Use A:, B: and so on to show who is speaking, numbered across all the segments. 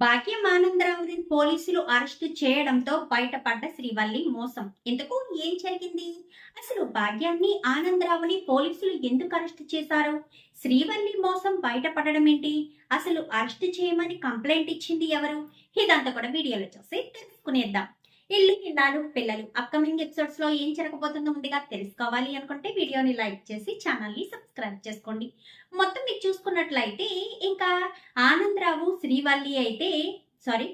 A: భాగ్యం ఆనందరావుని పోలీసులు అరెస్టు చేయడంతో బయటపడ్డ శ్రీవల్లి మోసం. ఎందుకు? ఏం జరిగింది? అసలు భాగ్యాన్ని ఆనందరావుని పోలీసులు ఎందుకు అరెస్టు చేశారు? శ్రీవల్లి మోసం బయటపడడం ఏంటి? అసలు అరెస్టు చేయమని కంప్లైంట్ ఇచ్చింది ఎవరు? ఇదంతా కూడా వీడియోలో చూసి తెలుసుకునేద్దాం. ఇల్లు నిండాలు పిల్లలు అప్కమింగ్ ఎపిసోడ్స్లో ఏం జరగబోతుందో ముందుగా తెలుసుకోవాలి అనుకుంటే వీడియోని లైక్ చేసి ఛానల్ని సబ్స్క్రైబ్ చేసుకోండి. మొత్తం మీరు చూసుకున్నట్లయితే ఇంకా ఆనందరావు శ్రీవల్లి అయితే సారీ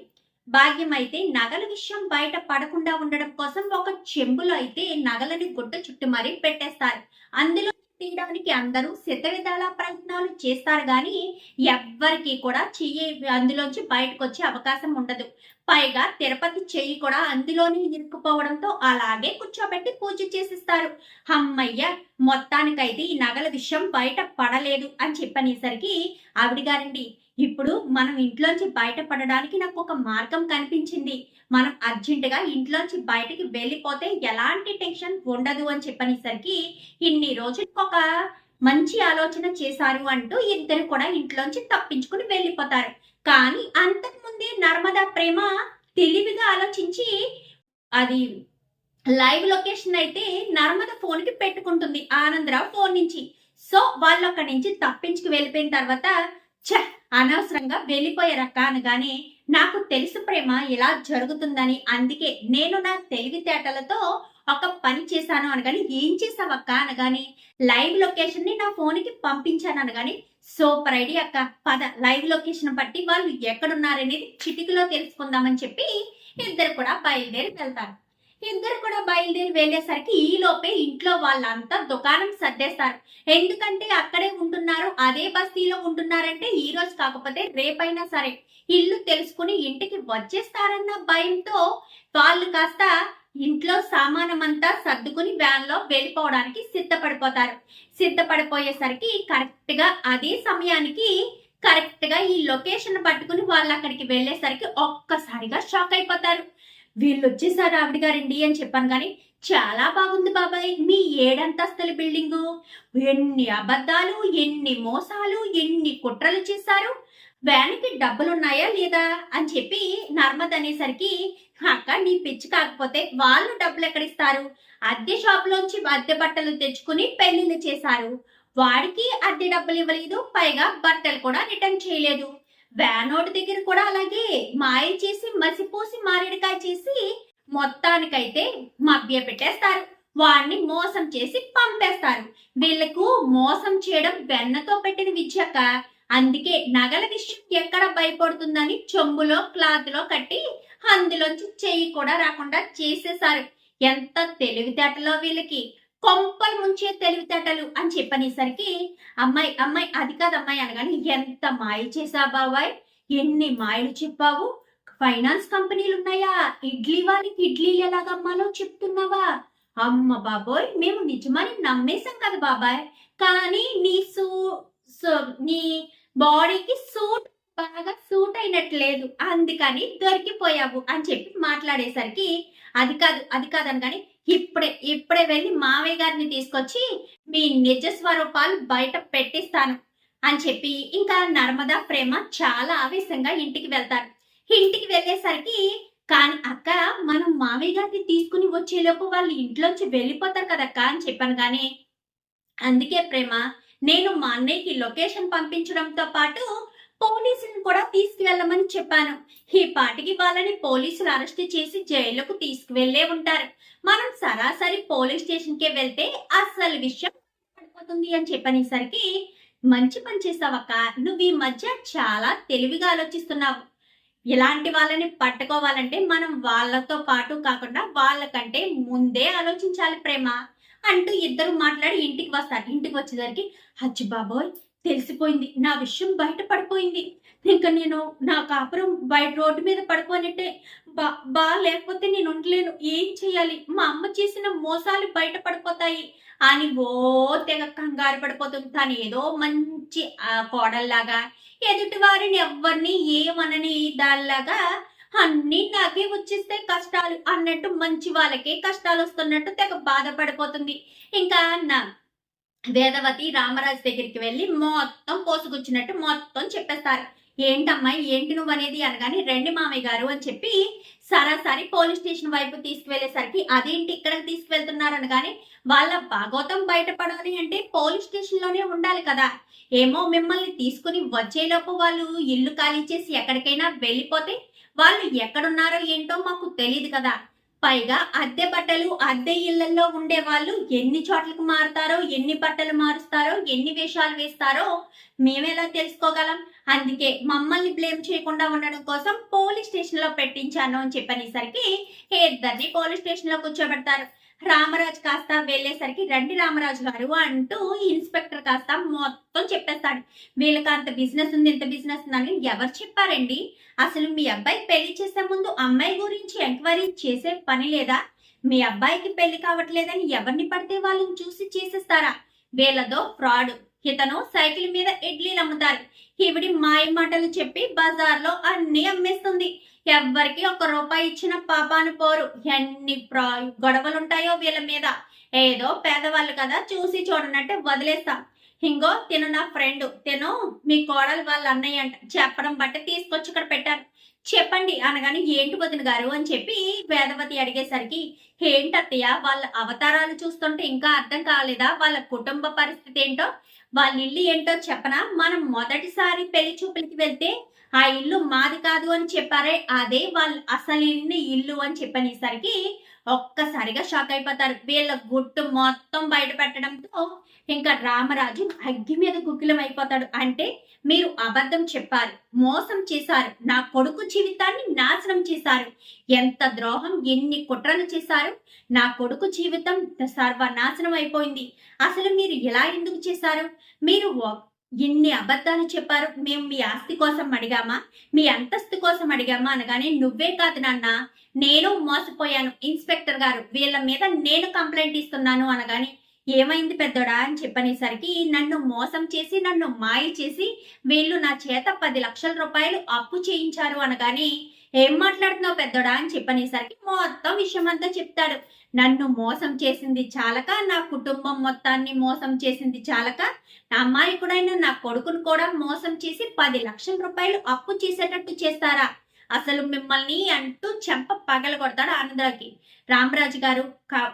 A: భాగ్యం అయితే నగల విషయం బయట పడకుండా ఉండడం కోసం ఒక చెంబులో అయితే నగలని గుట్ట చుట్టూ మరీ పెట్టేస్తారు. అందులో తీయడానికి అందరూ శతవిధాల ప్రయత్నాలు చేస్తారు కానీ ఎవ్వరికి కూడా చెయ్యి అందులోంచి బయటకు వచ్చే అవకాశం ఉండదు. పైగా తిరుపతి చెయ్యి కూడా అందులోనే ఇరుక్కుపోవడంతో అలాగే కూర్చోబెట్టి పూజ చేసిస్తారు. అమ్మయ్య మొత్తానికైతే ఈ నగల విషయం బయట పడలేదు అని చెప్పనేసరికి ఆవిడ గారండి ఇప్పుడు మనం ఇంట్లోంచి బయటపడడానికి నాకు ఒక మార్గం కనిపించింది. మనం అర్జెంటుగా ఇంట్లోంచి బయటికి వెళ్ళిపోతే ఎలాంటి టెన్షన్ ఉండదు అని చెప్పనేసరికి ఇన్ని రోజులకు ఒక మంచి ఆలోచన చేశారు అంటూ ఇద్దరు కూడా ఇంట్లోంచి తప్పించుకుని వెళ్ళిపోతారు. కానీ అంతకుముందే నర్మదా ప్రేమ తెలివిగా ఆలోచించి అది లైవ్ లొకేషన్ అయితే నర్మద ఫోన్కి పెట్టుకుంటుంది ఆనందరావు ఫోన్ నుంచి. సో వాళ్ళు అక్కడి నుంచి తప్పించుకు వెళ్ళిపోయిన తర్వాత ఛ అనవసరంగా వెళ్ళిపోయారక్క అనగానే నాకు తెలుసు ప్రేమ ఇలా జరుగుతుందని అందుకే నేను నా తెలివితేటలతో పని చేశాను అనగాని ఏం చేసావక్క అనగాని లైవ్ లొకేషన్ని నా ఫోన్కి పంపించాను అనగాని సూపర్ ఐడియా అక్క. పద లైవ్ లొకేషన్ బట్టి వాళ్ళు ఎక్కడున్నారనేది చిటికలో తెలుసుకుందామని చెప్పి ఇద్దరు కూడా బయలుదేరి వెళ్తారు. ఇద్దరు కూడా బయలుదేరి వెళ్ళేసరికి ఈ లోపే ఇంట్లో వాళ్ళంతా దుకాణం సర్దేస్తారు. ఎందుకంటే అక్కడే ఉంటున్నారు అదే బస్తీలో ఉంటున్నారంటే ఈ రోజు కాకపోతే రేపైనా సరే. ఇల్లు తెలుసుకుని ఇంటికి వచ్చేస్తారన్న భయంతో వాళ్ళు కాస్త ఇంట్లో సామానమంతా సర్దుకుని వ్యాన్లో వెళ్ళిపోవడానికి సిద్ధపడిపోతారు. సిద్ధపడిపోయేసరికి కరెక్ట్గా అదే సమయానికి కరెక్ట్గా ఈ లొకేషన్ పట్టుకుని వాళ్ళు అక్కడికి వెళ్ళేసరికి ఒక్కసారిగా షాక్ అయిపోతారు. వీళ్ళు వచ్చేసారు ఆవిడ గారండి అని చెప్పాను కానీ చాలా బాగుంది బాబాయ్. మీ ఏడంతస్తుల బిల్డింగు. ఎన్ని అబద్ధాలు ఎన్ని మోసాలు ఎన్ని కుట్రలు చేశారు. వ్యాన్కి డబ్బులున్నాయా లేదా అని చెప్పి నర్మద్ అనేసరికి అక్క నీ పిచ్చి కాకపోతే వాళ్ళు డబ్బులు ఎక్కడిస్తారు? అద్దె షాప్లోంచి అద్దె బట్టలు తెచ్చుకుని పెళ్ళిళ్ళు చేశారు. వాడికి అద్దె డబ్బులు ఇవ్వలేదు పైగా బట్టలు కూడా రిటర్న్ చేయలేదు. వ్యానోడి దగ్గర కూడా అలాగే మాయ చేసి మసిపోసి మారేడుకాయ చేసి మొత్తానికైతే మభ్య పెట్టేస్తారు. వాడిని మోసం చేసి పంపేస్తారు. వీళ్ళకు మోసం చేయడం వెన్నతో పెట్టిన విద్యక అందుకే నగల విషయం ఎక్కడ భయపడుతుందని చెంబులో క్లాత్లో కట్టి అందులోంచి చెయ్యి కూడా రాకుండా చేసేసారు ఎంత తెలివితేటలో వీళ్ళకి? కొంపలు ముంచే తెలివితేటలు అని చెప్పనేసరికి అమ్మాయి అమ్మాయి అది కాదు అమ్మాయి అనగానే ఎంత మాయ చేసా బాబాయ్? ఎన్ని మాయలు చెప్పావు? ఫైనాన్స్ కంపెనీలు ఉన్నాయా ఇడ్లీ వాళ్ళకి ఇడ్లీలు ఎలాగమ్మాలో చెప్తున్నావా? అమ్మ బాబోయ్ మేము నిజమని నమ్మేశాం కదా బాబాయ్. కానీ నీ సూ సో- నీ బాడీకి సూట్ బాగా సూట్ అయినట్లేదు అందుకని దొరికిపోయావు అని చెప్పి మాట్లాడేసరికి అది కాదు అది కాదు కానీ ఇప్పుడే ఇప్పుడే వెళ్ళి మావయ్య గారిని తీసుకొచ్చి మీ నిజ స్వరూపాలు బయట పెట్టిస్తాను అని చెప్పి ఇంకా నర్మదా ప్రేమ చాలా ఆవేశంగా ఇంటికి వెళ్తారు. ఇంటికి వెళ్ళేసరికి కానీ అక్క మనం మావయ్య గారిని తీసుకుని వచ్చేలోపు వాళ్ళు ఇంట్లోంచి వెళ్ళిపోతారు కదక్క అని చెప్పాను కానీ అందుకే ప్రేమ నేను మా అన్నయ్యకి లొకేషన్ పంపించడంతో పాటు పోలీసులను కూడా తీసుకువెళ్ళమని చెప్పాను. ఈ పాటికి వాళ్ళని పోలీసులు అరెస్ట్ చేసి జైలుకు తీసుకువెళ్ళే ఉంటారు. మనం సరాసరి పోలీస్ స్టేషన్కే వెళ్తే అసలు విషయం పడిపోతుంది అని చెప్పనేసరికి మంచి పని చేసావక్క నువ్వు ఈ మధ్య చాలా తెలివిగా ఆలోచిస్తున్నావు. ఇలాంటి వాళ్ళని పట్టుకోవాలంటే మనం వాళ్ళతో పాటు కాకుండా వాళ్ళకంటే ముందే ఆలోచించాలి ప్రేమ. అంటూ ఇద్దరు మాట్లాడి ఇంటికి వస్తారు. ఇంటికి వచ్చేసరికి హచ్చి బాబోయ్ తెలిసిపోయింది. నా విషయం బయట పడిపోయింది. ఇంకా నేను నా కాపురం బయట రోడ్డు మీద పడుకోనట్టే బా బా లేకపోతే నేను ఉండలేను. ఏం చేయాలి? మా అమ్మ చేసిన మోసాలు బయట పడిపోతాయి. అని ఓ తెగ కంగారు పడిపోతుంది. తను ఏదో మంచి కోడల్లాగా ఎదుటి వారిని ఎవరిని ఏమనని దానిలాగా అన్నీ నాకే వచ్చేస్తే కష్టాలు అన్నట్టు మంచి వాళ్ళకే కష్టాలు వస్తున్నట్టు తెగ బాధపడిపోతుంది. ఇంకా నా వేదవతి రామరాజు దగ్గరికి వెళ్ళి మొత్తం పోసుకొచ్చినట్టు మొత్తం చెప్పేస్తారు. ఏంటమ్మాయి ఏంటి నువ్వు అనేది అనగానే రండి మామయ్య గారు అని చెప్పి సరాసరి పోలీస్ స్టేషన్ వైపు తీసుకువెళ్ళేసరికి అదేంటి ఇక్కడికి తీసుకువెళ్తున్నారు అనగానే వాళ్ళ భాగోతం బయటపడాలి అంటే పోలీస్ స్టేషన్లోనే ఉండాలి కదా. ఏమో మిమ్మల్ని తీసుకుని వచ్చేలోపు వాళ్ళు ఇల్లు ఖాళీ చేసి ఎక్కడికైనా వెళ్ళిపోతే వాళ్ళు ఎక్కడున్నారో ఏంటో మాకు తెలియదు కదా. పైగా అద్దె బట్టలు అద్దె ఇళ్ళలో ఉండే వాళ్ళు ఎన్ని చోట్లకు మారుతారో ఎన్ని బట్టలు మారుస్తారో ఎన్ని వేషాలు వేస్తారో మేమెలా తెలుసుకోగలం? అందుకే మమ్మల్ని బ్లేమ్ చేయకుండా ఉండడం కోసం పోలీస్ స్టేషన్లో పెట్టించాను అని చెప్పనేసరికి ఇద్దరిని పోలీస్ స్టేషన్లో కూర్చోబెడతారు. రామరాజు కాస్త వెళ్ళేసరికి రండి రామరాజు గారు అంటూ ఇన్స్పెక్టర్ కాస్త మొత్తం చెప్పేస్తాడు. వీళ్ళకి అంత బిజినెస్ ఉంది ఇంత బిజినెస్ ఉందని ఎవరు చెప్పారండి? అసలు మీ అబ్బాయి పెళ్ళి చేసే ముందు అమ్మాయి గురించి ఎంక్వైరీ చేసే పని లేదా? మీ అబ్బాయికి పెళ్ళి కావట్లేదని ఎవరిని పడితే వాళ్ళని చూసి చేసేస్తారా? వీళ్ళదో ఫ్రాడ్. ఇతను సైకిల్ మీద ఇడ్లీలు అమ్ముతారు. ఈవిడి మాయ మాటలు చెప్పి బజార్లో అన్ని అమ్మేస్తుంది. ఎవ్వరికి ఒక రూపాయి ఇచ్చిన పాపాను పోరు. ఎన్ని ప్రా- గొడవలుంటాయో వీళ్ళ మీద. ఏదో పేదవాళ్ళు కదా చూసి చూడనట్టు వదిలేస్తాం. ఇంగో తిను నా ఫ్రెండ్ తిను మీ కోడలు వాళ్ళ అన్నయ్య అంట. చెప్పడం బట్టి తీసుకొచ్చి ఇక్కడ పెట్టారు చెప్పండి అనగానే ఏంటి వదిన గారు అని చెప్పి వేదవతి అడిగేసరికి ఏంటత్తయ్య వాళ్ళ అవతారాలు చూస్తుంటే ఇంకా అర్థం కాలేదా? వాళ్ళ కుటుంబ పరిస్థితి ఏంటో? వాళ్ళ ఇల్లు ఏంటో చెప్పనా? మనం మొదటిసారి పెళ్ళి చూపులకి వెళ్తే ఆ ఇల్లు మాది కాదు అని చెప్పారే. అదే వాళ్ళు అసలు ఇల్లు అని చెప్పనేసరికి ఒక్కసారిగా షాక్ అయిపోతారు. వీళ్ళ గుట్టు మొత్తం బయట పెట్టడంతో ఇంకా రామరాజు అగ్గి మీద కుకిలం అయిపోతాడు. అంటే మీరు అబద్ధం చెప్పారు మోసం చేశారు నా కొడుకు జీవితాన్ని నాశనం చేశారు. ఎంత ద్రోహం ఎన్ని కుట్రలు చేశారు. నా కొడుకు జీవితం సర్వనాశనం అయిపోయింది. అసలు మీరు ఎలా ఎందుకు చేశారు? మీరు ఇన్ని ఎన్ని అబద్ధాలు చెప్పారు మేము మీ ఆస్తి కోసం అడిగామా? మీ అంతస్తు కోసం అడిగామా అనగానే నువ్వే కాదు నాన్న నేను మోసపోయాను. ఇన్స్పెక్టర్ గారు వీళ్ళ మీద నేను కంప్లైంట్ ఇస్తున్నాను అనగానే ఏమైంది పెద్దోడా అని చెప్పనేసరికి నన్ను మోసం చేసి నన్ను మాయ చేసి వీళ్ళు నా చేత పది లక్షల రూపాయలు అప్పు చేయించారు అనగానే ఏం మాట్లాడుతున్నావు పెద్దోడా అని చెప్పనేసరికి మొత్తం విషయం అంతా చెప్తాడు. నన్ను మోసం చేసింది చాలక నా కుటుంబం మొత్తాన్ని మోసం చేసింది చాలక నా అమాయకుడైన నా కొడుకును కూడా మోసం చేసి పది లక్షల రూపాయలు అప్పు చేసేటట్టు చేస్తారా? అసలు మిమ్మల్ని అంటూ చెంప పగల కొడతాడు ఆనందరావుకి రామరాజు గారు క-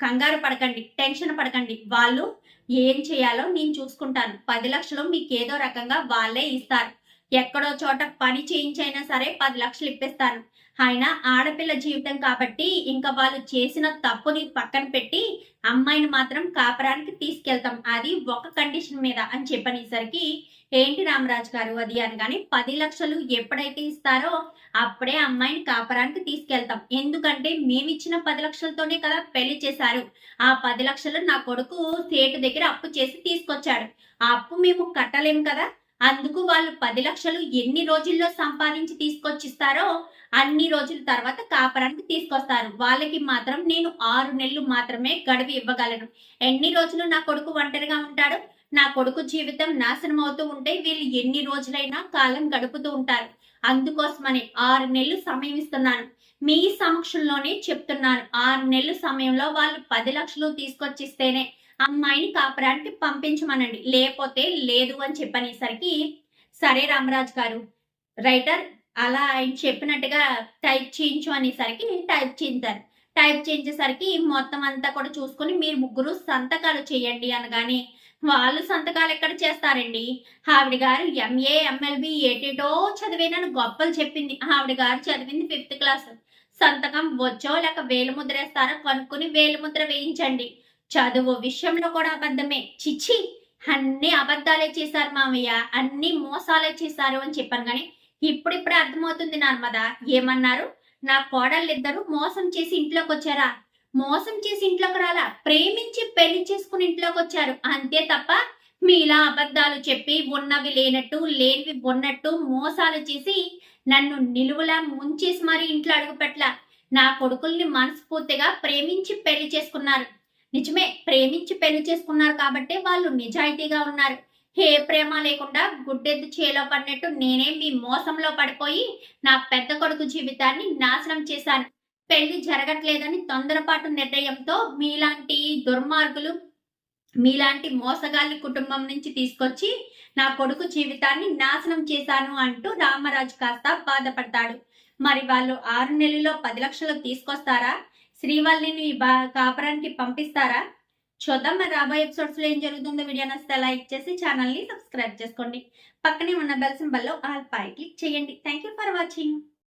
A: కంగారు పడకండి టెన్షన్ పడకండి. వాళ్ళు ఏం చేయాలో నేను చూసుకుంటాను. పది లక్షలు మీకు ఏదో రకంగా వాళ్ళే ఇస్తారు. ఎక్కడో చోట పని చేయించైనా సరే పది లక్షలు ఇప్పిస్తాను. ఆయన ఆడపిల్ల జీవితం కాబట్టి ఇంకా వాళ్ళు చేసిన తప్పుని పక్కన పెట్టి అమ్మాయిని మాత్రం కాపరానికి తీసుకెళ్తాం. అది ఒక కండిషన్ మీద అని చెప్పనేసరికి ఏంటి రామరాజు గారు అది అనగానే పది లక్షలు ఎప్పుడైతే ఇస్తారో అప్పుడే అమ్మాయిని కాపరానికి తీసుకెళ్తాం. ఎందుకంటే మేమిచ్చిన పది లక్షలతోనే కదా పెళ్ళి చేశారు. ఆ పది లక్షలు నా కొడుకు సేటు దగ్గర అప్పు చేసి తీసుకొచ్చాడు. ఆ అప్పు మేము కట్టలేము కదా? అందుకు వాళ్ళు పది లక్షలు ఎన్ని రోజుల్లో సంపాదించి తీసుకొచ్చిస్తారో అన్ని రోజుల తర్వాత కాపరానికి తీసుకొస్తారు. వాళ్ళకి మాత్రం నేను ఆరు నెలలు మాత్రమే గడువు ఇవ్వగలను. ఎన్ని రోజులు నా కొడుకు ఒంటరిగా ఉంటాడు? నా కొడుకు జీవితం నాశనం అవుతూ ఉంటే వీళ్ళు ఎన్ని రోజులైనా కాలం గడుపుతూ ఉంటారు. అందుకోసమని ఆరు నెలలు సమయం ఇస్తున్నాను. మీ సమక్షంలోనే చెప్తున్నాను. ఆరు నెలల సమయంలో వాళ్ళు పది లక్షలు తీసుకొచ్చిస్తేనే అమ్మాయిని కాపురానికి పంపించమనండి. లేకపోతే లేదు అని చెప్పనేసరికి సరే రామరాజు గారు రైటర్ అలా ఆయన చెప్పినట్టుగా టైప్ చేయించు అనేసరికి టైప్ చేయించారు. టైప్ చేయించేసరికి మొత్తం అంతా కూడా చూసుకొని మీరు ముగ్గురు సంతకాలు చేయండి అనగానే వాళ్ళు సంతకాలు ఎక్కడ చేస్తారండి? ఆవిడ గారు ఎంఏ ఎంఎల్బి ఏటేటో చదివేనని గొప్పలు చెప్పింది. ఆవిడ గారు చదివింది ఫిఫ్త్ క్లాస్ సంతకం వచ్చో లేక వేలు ముద్ర వేస్తారో? కనుక్కుని వేలు ముద్ర వేయించండి. చదువు విషయంలో కూడా అబద్ధమే. చిచ్చి అన్ని అబద్ధాలే చేశారు మామయ్య అన్ని మోసాలే చేశారు అని చెప్పాను కానీ ఇప్పుడిప్పుడే అర్థమవుతుంది నర్మద. ఏమన్నారు? నా కోడళ్ళిద్దరూ మోసం చేసి ఇంట్లోకి వచ్చారా? మోసం చేసి ఇంట్లోకి రాలా? ప్రేమించి పెళ్ళి చేసుకుని ఇంట్లోకి వచ్చారు. అంతే తప్ప మీలా అబద్ధాలు చెప్పి ఉన్నవి లేనట్టు లేనివి ఉన్నట్టు మోసాలు చేసి నన్ను నిలువులా ముంచేసి మరీ ఇంట్లో అడుగుపెట్ల నా కొడుకుల్ని మనస్ఫూర్తిగా ప్రేమించి పెళ్ళి చేసుకున్నారు. నిజమే ప్రేమించి పెళ్ళి చేసుకున్నారు కాబట్టి వాళ్ళు నిజాయితీగా ఉన్నారు. ఏ ప్రేమ లేకుండా గుడ్డెద్దు చేలో పడినట్టు నేనే మీ మోసంలో పడిపోయి నా పెద్ద కొడుకు జీవితాన్ని నాశనం చేశాను. పెళ్ళి జరగట్లేదని తొందరపాటు నిర్ణయంతో మీలాంటి దుర్మార్గులు మీలాంటి మోసగాళ్ళ కుటుంబం నుంచి తీసుకొచ్చి నా కొడుకు జీవితాన్ని నాశనం చేశాను అంటూ రామరాజు కాస్త బాధపడతాడు. మరి వాళ్ళు ఆరు నెలలో పది లక్షలు తీసుకొస్తారా? శ్రీవల్లిని బా కాపురానికి పంపిస్తారా? చూద్దాం మరి రాబోయే ఎపిసోడ్స్లో ఏం జరుగుతుందో వీడియో నచ్చితే లైక్ చేసి ఛానల్ని సబ్స్క్రైబ్ చేసుకోండి. పక్కనే ఉన్న బెల్ సింబల్లో ఆల్ పై క్లిక్ చేయండి. Thank you for watching